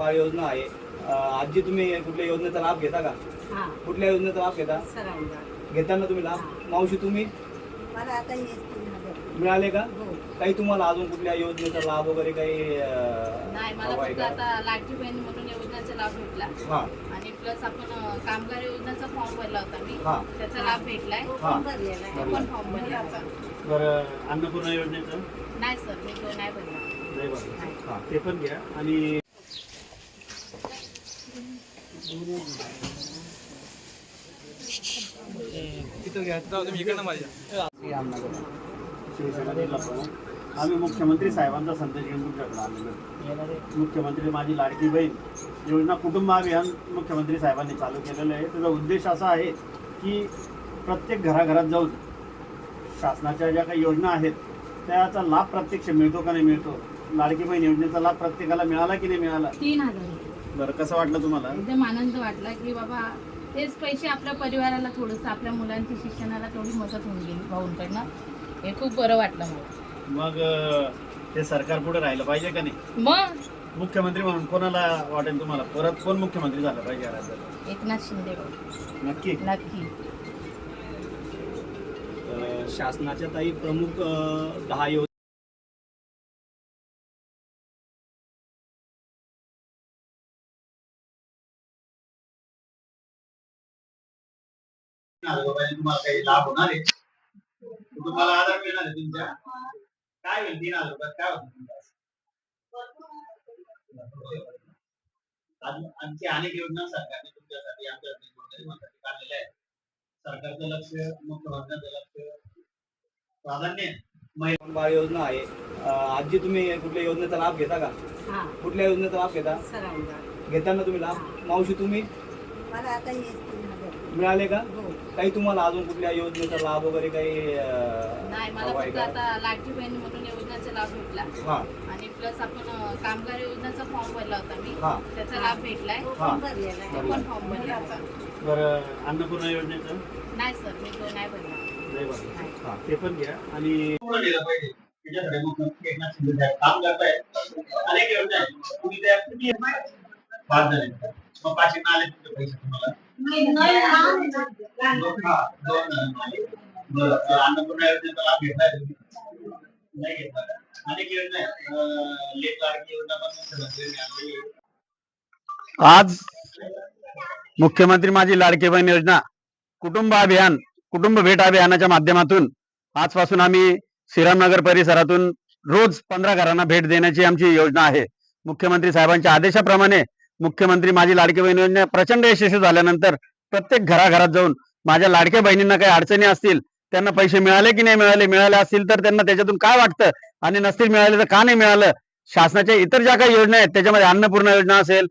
बाळ योजना आहे. आजी तुम्ही कुठल्या योजनेचा लाभ घेता का? हा. कुठल्या योजनेचा लाभ घेता? घेताना तुम्ही लाभ? मावशी तुम्ही? मला आता मिळाले. का? हो. काही तुम्हाला अजून कुठल्या योजनेचा लाभ वगैरे काही अं, नाही मला हवा आहे फक्त का? आता लाडकी बहीण म्हणून योजनेचा लाभ भेटला. हा. आणि प्लस आपण अं, कामगार योजनेचा फॉर्म भरला होता मी. हा. त्याचा लाभ भेटलाय. तो हा. पण भरलेला आहे. तो पण फॉर्म भरला होता बरं अन्नपूर्णा योजनेचं? नाही सर मी तो नाही भरला. नाही बरं नाही. हा ते पण घ्या. आणि तिथं घ्या तुम्ही इकडनं माझ्या शिवसेना जिल्हा प्रमुख आम्ही मुख्यमंत्री साहेबांचा संदेश घेऊन तुमच्याकडे आलेलो मुख्यमंत्री माझी लाडकी बहीण. योजना कुटुंब अभियान मुख्यमंत्री साहेबांनी चालू केलेलं आहे. त्याचा उद्देश असा आहे की प्रत्येक घराघरात जाऊन शासनाच्या ज्या काही योजना आहेत त्याचा लाभ प्रत्यक्ष मिळतो का नाही मिळतो? लाडकी बहीण योजनेचा लाभ प्रत्येकाला मिळाला की नाही मिळाला? तीन हजार. बरं कसं वाटलं तुम्हाला? एकदम आनंद वाटला की बाबा तेच पैसे आपल्या परिवाराला थोडंसं आपल्या मुलांच्या शिक्षणाला थोडी मदत होऊन गेली भाऊंकडनं हे खूप बरं वाटलं मला. मग अं, ते सरकार पुढे राहिलं पाहिजे का नाही? मग? मुख्यमंत्री म्हणून कोणाला वाटेल तुम्हाला? परत कोण मुख्यमंत्री झालं पाहिजे या एकनाथ शिंदे भाऊ. नक्की? नक्की. शासनाच्या काही प्रमुख अं, दहा योजना तुम्हाला काही लाभ होणार आहे? तुम्हाला आधार मिळणार आहे तुमच्या? काय होईल तीन हजार रुपयात? काय होतं तुमचं आणखी अनेक योजना सरकारने तुमच्यासाठी आमच्या गोरगरिबांसाठी काढलेल्या आहेत. सरकारचं लक्ष मुख्यमंत्र्यांचं लक्ष. प्राधान्य बाळ योजना आहे. आजी तुम्ही कुठल्या योजनेचा लाभ घेता का? हा. कुठल्या योजनेचा लाभ घेता? घेताना तुम्ही लाभ? मावशी तुम्ही? मिळाले का? हो. काही तुम्हाला अजून कुठल्या योजनेचा लाभ वगैरे काही अं, नाही मला हवा आहे फक्त का आता लाडकी बहीण म्हणून योजनेचा लाभ भेटला हा आणि प्लस आपण अं, कामगार योजनेचा फॉर्म भरला होता मी हा त्याचा लाभ भेटलाय हा. पण. तो फॉर्म भरला होता बरं अन्नपूर्णा योजनेचं नाही सर मी तो नाही भरला नाही बरं नाही. हा ते पण घ्या आणि त्याच्याकडे मुख्यमंत्री एकनाथ शिंदे साहेब काम करतायत अनेक योजना आहेत तुम्ही त्या किती पाच. मग पाचशे आले तुमचे पैसे तुम्हाला हा, अन्नपूर्णा योजनेचा लाभ नाही घेतला? अनेक योजना लेख लाडकी योजना पण. आज मुख्यमंत्री माझी लाडकी बहीण योजना कुटुंब अभियान कुटुंब भेट अभियानाच्या माध्यमातून आजपासून आम्ही श्रीरामनगर परिसरातून रोज पंधरा घरांना भेट देण्याची आमची योजना आहे मुख्यमंत्री साहेबांच्या आदेशाप्रमाणे मुख्यमंत्री माझी लाडकी बहीण योजना प्रचंड यशस्वी झाल्यानंतर प्रत्येक घराघरात जाऊन माझ्या लाडक्या बहिणींना काही अडचणी असतील त्यांना पैसे मिळाले की नाही मिळाले मिळाले असतील तर त्यांना त्याच्यातून काय वाटतं आणि नसतील मिळाले तर का नाही मिळालं? शासनाच्या इतर ज्या काही योजना आहेत त्याच्यामध्ये अन्नपूर्णा योजना असेल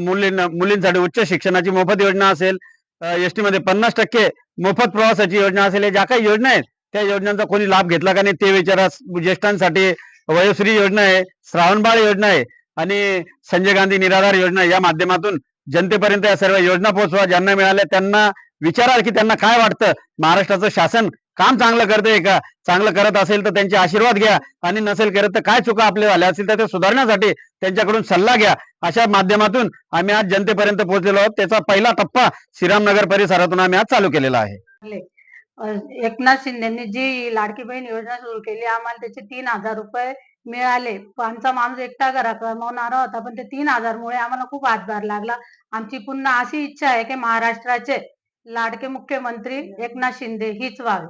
मुलींना मुलींसाठी उच्च शिक्षणाची मोफत योजना असेल एस टी मध्ये पन्नास टक्के मोफत प्रवासाची योजना असेल या ज्या काही योजना आहेत त्या योजनांचा कोणी लाभ घेतला का नाही ते विचारा. ज्येष्ठांसाठी वयोश्री योजना आहे श्रावणबाळ योजना आहे आणि संजय गांधी निराधार योजना या माध्यमातून जनतेपर्यंत या सर्व योजना पोहोचवा ज्यांना मिळाल्या त्यांना विचाराल की त्यांना काय वाटतं? महाराष्ट्राचं शासन काम चांगलं करतंय का? चांगलं करत असेल तर त्यांचे आशीर्वाद घ्या आणि नसेल करत तर काय चुका आपल्या झाल्या असतील तर ते सुधारण्यासाठी त्यांच्याकडून सल्ला घ्या. अशा माध्यमातून आम्ही आज जनतेपर्यंत पोहोचलेलो आहोत. त्याचा पहिला टप्पा श्रीरामनगर परिसरातून आम्ही आज चालू केलेला आहे. एकनाथ शिंदेनी जी लाडकी बहीण योजना सुरू केली आम्हाला त्याचे तीन हजार रुपये मिळाले. आमचा माणूस एकटा घरा कमवणारा होता. पण ते तीन हजार मुळे आम्हाला खूप हातभार लागला. आमची पुन्हा अशी इच्छा आहे की महाराष्ट्राचे लाडके मुख्यमंत्री एकनाथ शिंदे हीच व्हावे.